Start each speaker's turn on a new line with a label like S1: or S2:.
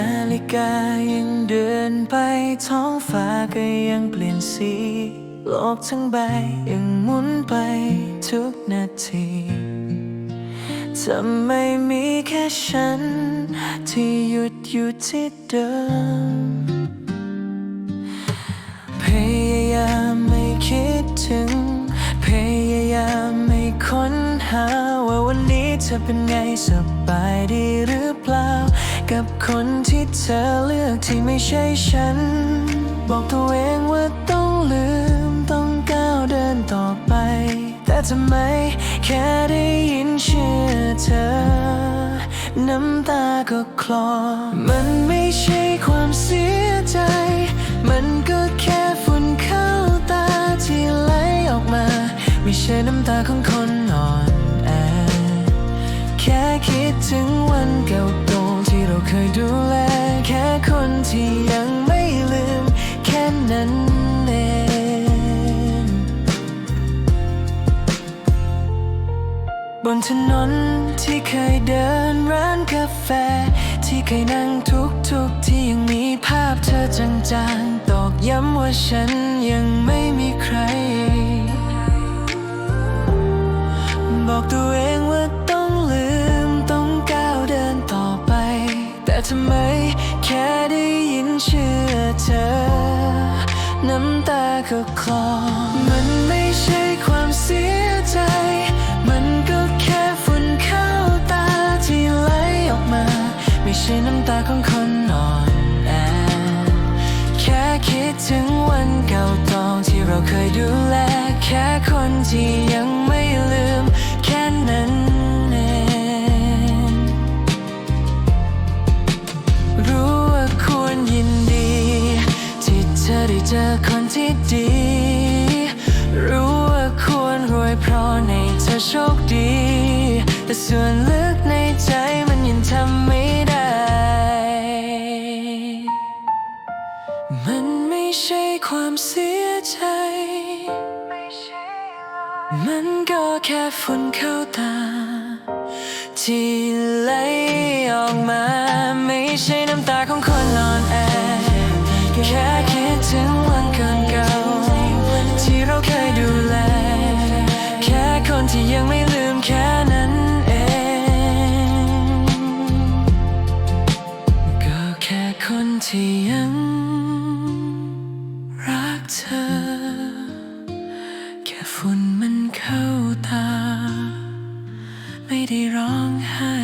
S1: าฬิกายังเดินไปท้องฟ้าก็ยังเปลี่ยนสี โลกทั้งใบยังหมุนไปทุกนาทีจะไม่มีแค่ฉัน ที่หยุดอยู่ที่เดิม พยายามไม่คิดถึง พยายามไม่ค้นหาว่าวันนี้เธอเป็นไงสบายดีหรือ กับคนที่เธอเลือกที่ไม่ใช่ฉัน บอกตัวเองว่าต้องลืมต้องก้าวเดินต่อไป แต่ทำไมแค่ได้ยินชื่อเธอ น้ำตาก็คลอ มันไม่ใช่ความเสียใจ มันก็แค่ฝุ่นเข้าตาที่ไหลออกมา ไม่ใช่น้ำตาของคนอ่อนแอแค่คิดถึงวันเก่า ที่ยังไม่ลืมแค่นั้นเองบนถนนที่เคยเดินร้านกาแฟ ที่เคยนั่งทุกทุกที่ยังมีภาพเธอจางๆ ตอกย้ำว่าฉันยังไม่มีใคร บอกตัวเองว่าต้องลืมต้องก้าวเดินต่อไป แต่ทำไมแค่ได้ ยินชื่อเธอ น้ำตาก็คลอมันไม่ใช่ความเสียใจ มันก็แค่ฝุ่นเข้าตาที่ไหลออกมา ไม่ใช่น้ำตาของคนอ่อนแอแค่คิดถึงวันเก่าตอนที่เราเคยดูแล แค่คนที่ เธอได้เจอคนที่ดี รู้ว่าควรรวยเพราะในเธอโชคดี แต่ส่วนลึกในใจมันยังทำไม่ได้ มันไม่ใช่ความเสียใจ มันก็แค่ฝุ่นเข้าตา ที่ไหลออกมาไม่ใช่น้ำตา ที่ยังรักเธอ แค่ฝุ่นมันเข้าตา ไม่ได้ร้องไห้